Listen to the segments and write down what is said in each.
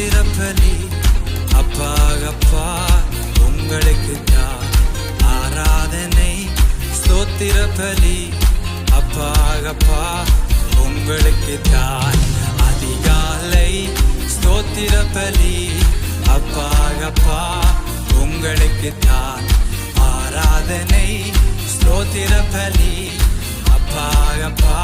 திறப்பலி அப்பா அப்பா உங்களுக்கு தான் ஆராதனை ஸ்தோத்திரப்பலி அப்பா அப்பா உங்களுக்கு தான் அதிகாலை ஸ்தோத்திரப்பலி அப்பா அப்பா உங்களுக்கு தான் ஆராதனை ஸ்தோத்திரப்பலி அப்பா அப்பா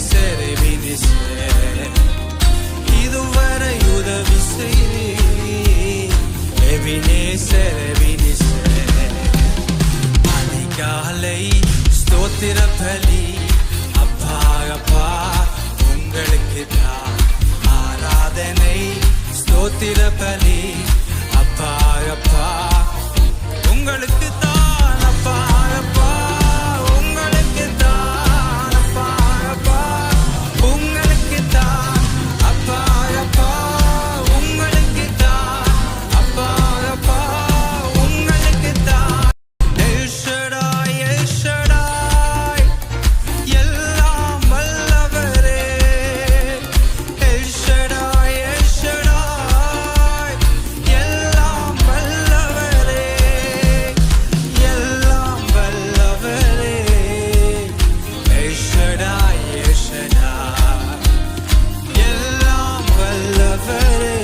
செரு விதி இதுவரை உதவி செய்வினே செரவினி அலை காலை ஸ்தோத்திர பலி diverted